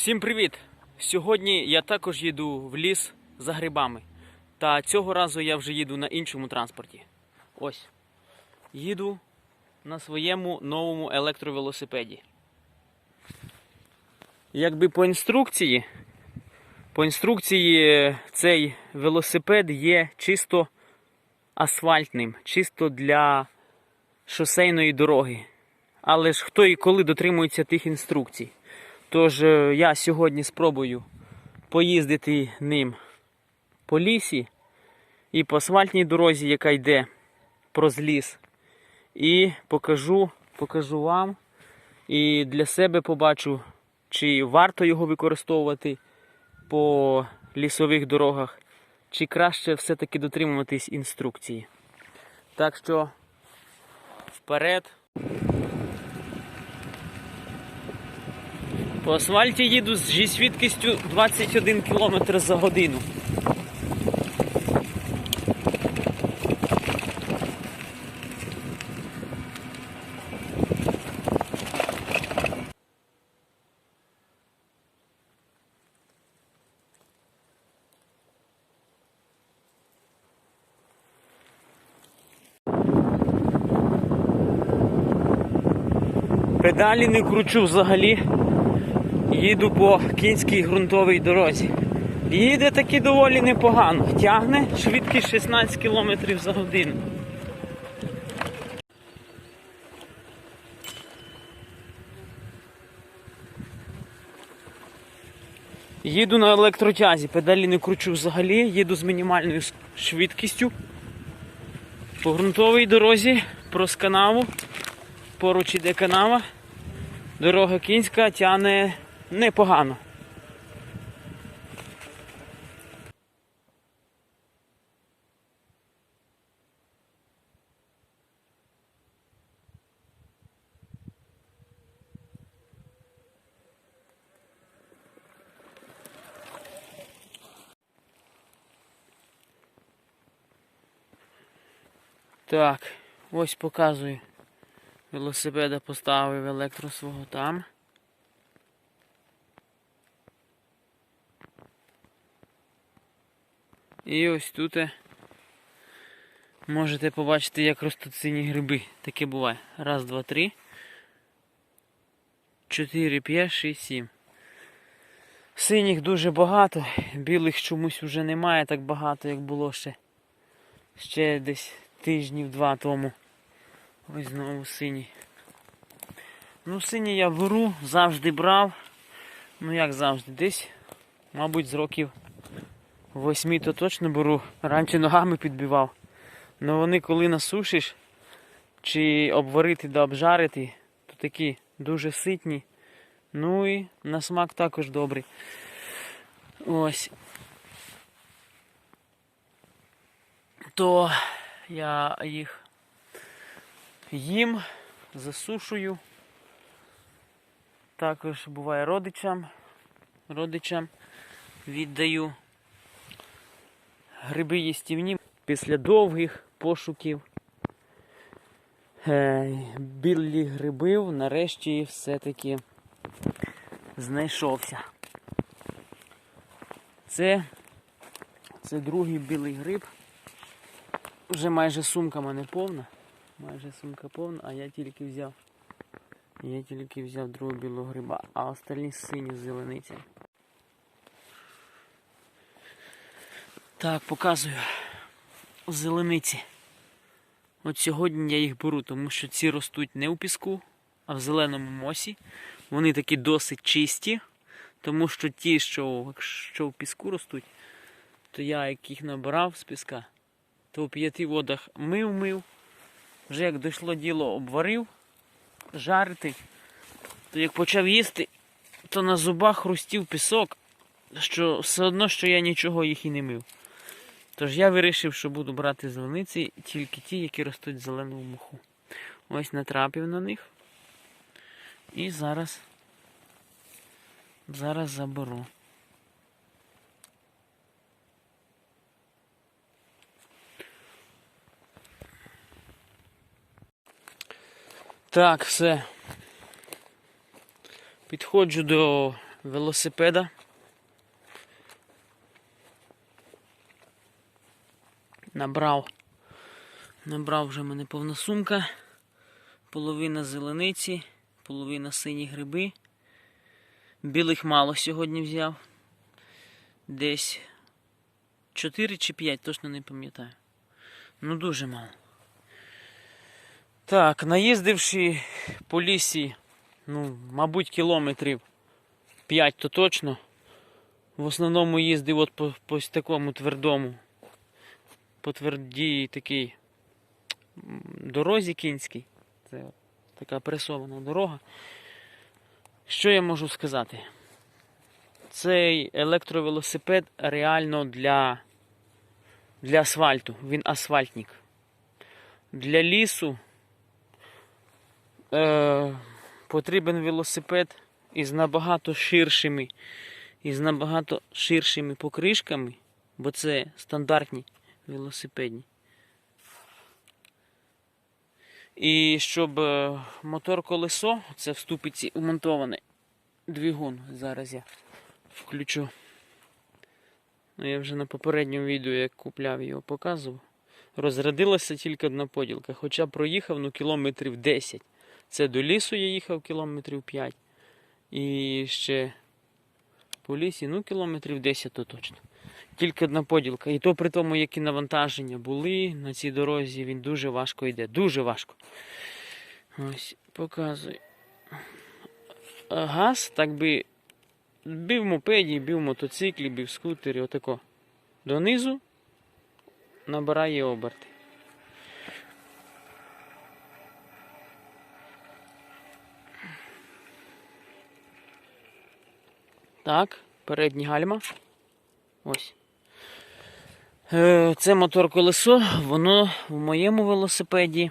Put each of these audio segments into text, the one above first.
Всім привіт! Сьогодні я також їду в ліс за грибами. Та цього разу я вже їду на іншому транспорті. Ось. Їду на своєму новому електровелосипеді. Якби по інструкції, по інструкції цей велосипед є чисто асфальтним, чисто для шосейної дороги. Але ж хто і коли дотримується тих інструкцій? Тож е, я сьогодні спробую поїздити ним по лісі і по асфальтній дорозі, яка йде проз ліс. І покажу, покажу вам і для себе побачу, чи варто його використовувати по лісових дорогах, чи краще все-таки дотримуватись інструкції. Так що вперед. По асфальті їду зі швидкістю 21 км за годину. Педалі не кручу взагалі. Їду по кінській ґрунтовій дорозі. Їде таки доволі непогано. Тягне швидкість 16 км за годину. Їду на електротязі, педалі не кручу взагалі, їду з мінімальною швидкістю. По ґрунтовій дорозі проз канаву. Поруч іде канава. Дорога кінська тягне непогано. Так, ось показую. Велосипеда поставив електро свого там. І ось тут е, можете побачити, як ростуть сині гриби. Таке буває. Раз, два, три. Чотири, п'ять, шість, сім. Синіх дуже багато, білих чомусь вже немає так багато, як було ще. Ще десь тижнів два тому. Ось знову синій. Ну, синій я беру, завжди брав. Ну як завжди, десь, мабуть, з років восьми то точно беру. Раніше ногами підбивав. Ну вони коли насушиш, чи обварити да обжарити, то такі дуже ситні. Ну і на смак також добрий. Ось. То я їх їм, засушую. Також буває родичам. Родичам віддаю. Гриби їстівні після довгих пошуків. Е, білі грибів нарешті все-таки знайшовся. Це, це другий білий гриб. Вже майже сумка мене повна. Майже сумка повна, а я тільки взяв. Я тільки взяв другого білого гриба, а остальні сині з зелениці. Так, показую зелениці. От сьогодні я їх беру, тому що ці ростуть не у піску, а в зеленому мосі. Вони такі досить чисті, тому що ті, що, що в піску ростуть, то я як їх набирав з піска, то у п'яти водах мив-мив. Вже як дійшло діло, обварив, жарити, то як почав їсти, то на зубах хрустів пісок, що все одно, що я нічого їх і не мив. Тож я вирішив, що буду брати зелениці тільки ті, які ростуть в зеленому моху. Ось натрапив на них. І зараз, зараз заберу. Так, все. Підходжу до велосипеда. Набрав. Набрав вже мене повна сумка. Половина зелениці, половина сині гриби. Білих мало сьогодні взяв. Десь 4 чи 5, точно не пам'ятаю. Ну дуже мало. Так, наїздивши по лісі, ну, мабуть, кілометрів 5 то точно. В основному їздив от по, по такому твердому, по твердій такій дорозі кінській. Це така пресована дорога. Що я можу сказати? Цей електровелосипед реально для, для асфальту. Він асфальтник. Для лісу е, потрібен велосипед із набагато ширшими, із набагато ширшими покришками, бо це стандартні велосипедні. І щоб е, мотор колесо, це в ступиці умонтований двигун. Зараз я включу. Ну, я вже на попередньому відео, як купляв його, показував. Розрядилася тільки одна поділка, хоча проїхав ну, кілометрів 10. Це до лісу я їхав кілометрів 5. І ще по лісі, ну, кілометрів 10 то точно. Тільки одна поділка. І то при тому, які навантаження були на цій дорозі, він дуже важко йде. Дуже важко. Ось, показую. Газ, так би бив мопеді, бив мотоциклі, бив скутері, отако. Донизу набирає оберти. Так, передні гальма. Ось. Е, Це мотор колесо, воно в моєму велосипеді.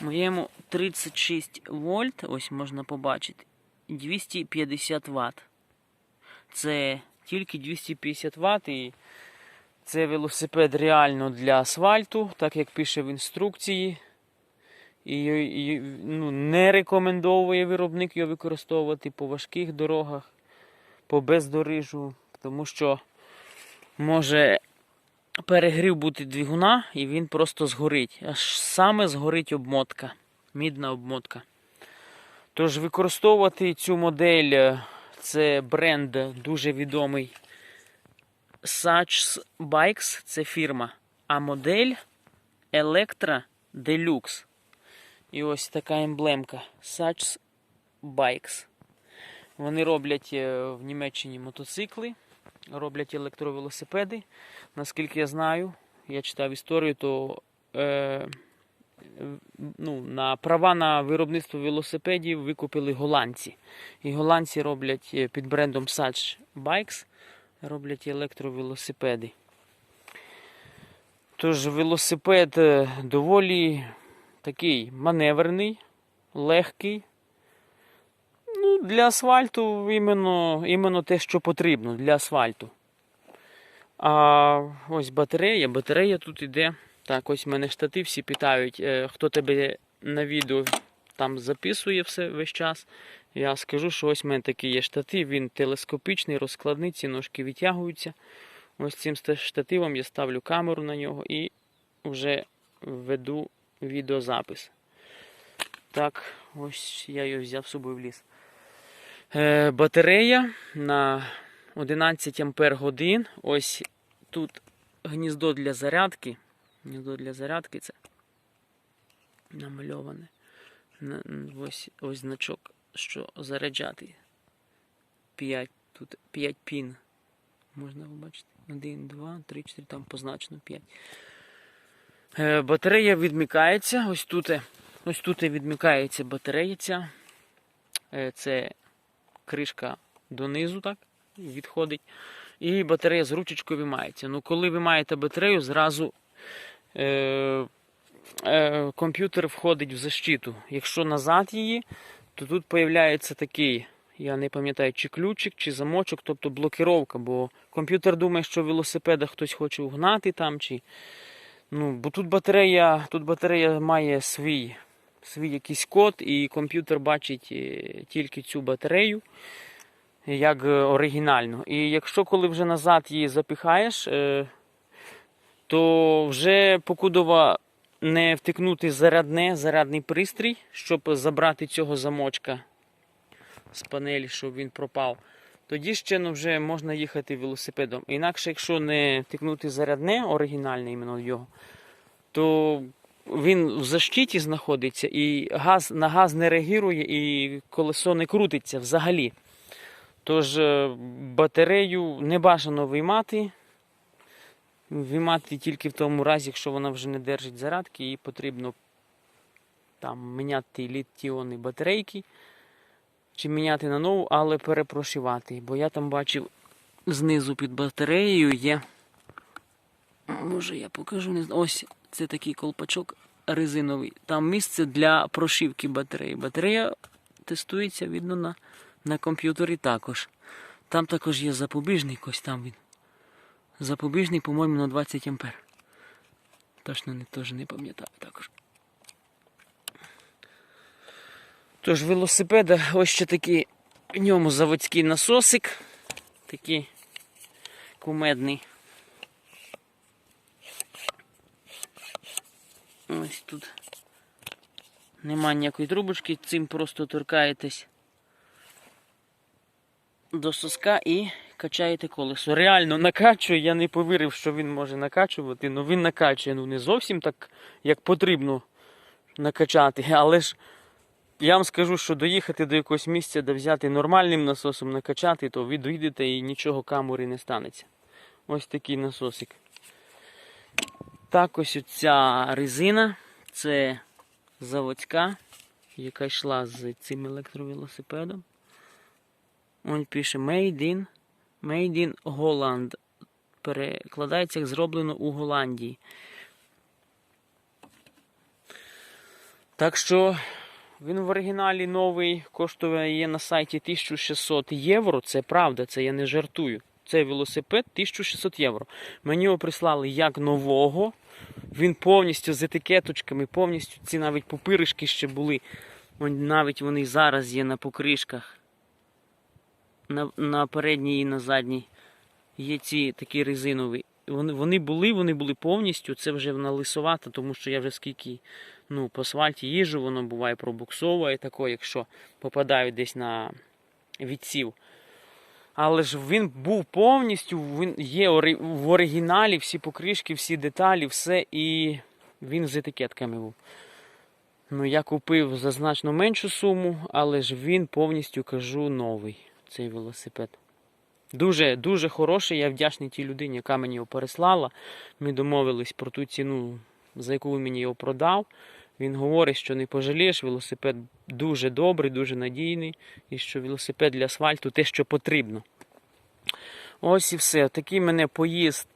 В моєму 36 вольт, ось можна побачити, 250 Вт. Це тільки 250 Вт і це велосипед реально для асфальту, так як пише в інструкції. І, і ну, не рекомендовує виробник його використовувати по важких дорогах, по бездоріжжю, тому що може перегрів бути двигуна і він просто згорить. Аж саме згорить обмотка, мідна обмотка. Тож використовувати цю модель, е, це бренд дуже відомий Sachs Bikes, це фірма, а модель Electra Deluxe. І ось така емблемка Sachs Bikes. Вони роблять е, в Німеччині мотоцикли, роблять електровелосипеди. Наскільки я знаю, я читав історію, то е, ну, на права на виробництво велосипедів викупили голландці. І голландці роблять е, під брендом Sachs Bikes, роблять електровелосипеди. Тож велосипед е, доволі такий маневрений, легкий. Для асфальту іменно, іменно те, що потрібно для асфальту. А ось батарея. Батарея тут іде. Так, ось мене штатив, всі питають, е, хто тебе на відео там записує все весь час. Я скажу, що ось в мене такий є штатив, він телескопічний, розкладний, ці ножки відтягуються. Ось цим штативом я ставлю камеру на нього і вже веду відеозапис. Так, ось я його взяв з собою в ліс. Е, батарея на 11 ампер годин. Ось тут гніздо для зарядки. Гніздо для зарядки це намальоване. Ось, ось значок, що заряджати. 5, тут 5 пін. Можна побачити. 1, 2, 3, 4, там позначено 5. Е, батарея відмикається. Ось тут, ось тут відмикається батарея. Е, це кришка донизу, так, відходить. І батарея з ручечкою виймається. Ну, коли ви маєте батарею, зразу е, е, комп'ютер входить в защиту. Якщо назад її, то тут появляється такий, я не пам'ятаю, чи ключик, чи замочок, тобто блокировка, бо комп'ютер думає, що велосипеда хтось хоче угнати там, чи. Ну, бо тут батарея, тут батарея має свій, свій якийсь код, і комп'ютер бачить е, тільки цю батарею. як е, оригінальну. І якщо коли вже назад її запихаєш, е, то вже покудова не втикнути зарядне, зарядний пристрій, щоб забрати цього замочка з панелі, щоб він пропав. Тоді ще ну, вже можна їхати велосипедом. Інакше, якщо не втикнути зарядне, оригінальне іменно його, то він в защиті знаходиться і газ, на газ не реагує і колесо не крутиться взагалі. Тож е, батарею не бажано виймати. Виймати тільки в тому разі, якщо вона вже не держить зарядки, і потрібно там міняти літіони батарейки чи міняти на нову, але перепрошивати. Бо я там бачив знизу під батареєю є. Може я покажу, не знаю. Ось це такий колпачок резиновий. Там місце для прошивки батареї. Батарея тестується, видно, на, на комп'ютері також. Там також є запобіжник, ось там він. Запобіжний, по-моєму, на 20 ампер. Точно не, теж не пам'ятаю також. Тож велосипеда, ось ще такий в ньому заводський насосик. Такий кумедний. Ось тут нема ніякої трубочки, цим просто торкаєтесь до соска і качаєте колесо. Реально накачує, я не повірив, що він може накачувати, але він накачує. Ну не зовсім так, як потрібно накачати. Але ж я вам скажу, що доїхати до якогось місця, де взяти нормальним насосом накачати, то ви доїдете і нічого камери не станеться. Ось такий насосик. Так ось ця резина, це заводська, яка йшла з цим електровелосипедом. Он пише Made in, Made in Holland. Перекладається як зроблено у Голландії. Так що він в оригіналі новий, коштує на сайті 1600 євро. Це правда, це я не жартую. Цей велосипед 1600 євро. Мені його прислали як нового. Він повністю з етикеточками, повністю ці навіть пупиришки ще були. Навіть вони зараз є на покришках. На, на передній і на задній є ці такі резинові. Вони, вони були, вони були повністю. Це вже вона лисовата, тому що я вже скільки ну, по асфальті їжу, воно буває пробуксовує тако, якщо попадаю десь на відсів. Але ж він був повністю, він є в оригіналі, всі покришки, всі деталі, все, і він з етикетками був. Ну, я купив за значно меншу суму, але ж він повністю кажу новий, цей велосипед. Дуже, дуже хороший, я вдячний тій людині, яка мені його переслала. Ми домовились про ту ціну, за яку він мені його продав. Він говорить, що не пожалієш, велосипед дуже добрий, дуже надійний, і що велосипед для асфальту те, що потрібно. Ось і все. Такий мене поїзд,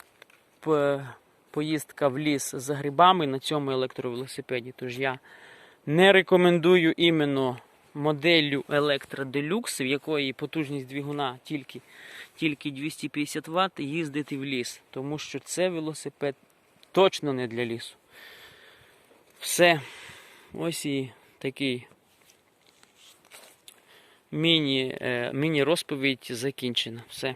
поїздка в ліс за грибами на цьому електровелосипеді. Тож я не рекомендую іменно моделлю Electra Deluxe, в якої потужність двигуна тільки, тільки 250 Вт, їздити в ліс. Тому що це велосипед точно не для лісу. Все. Ось і такий міні-розповідь міні-розповідь закінчена. Все.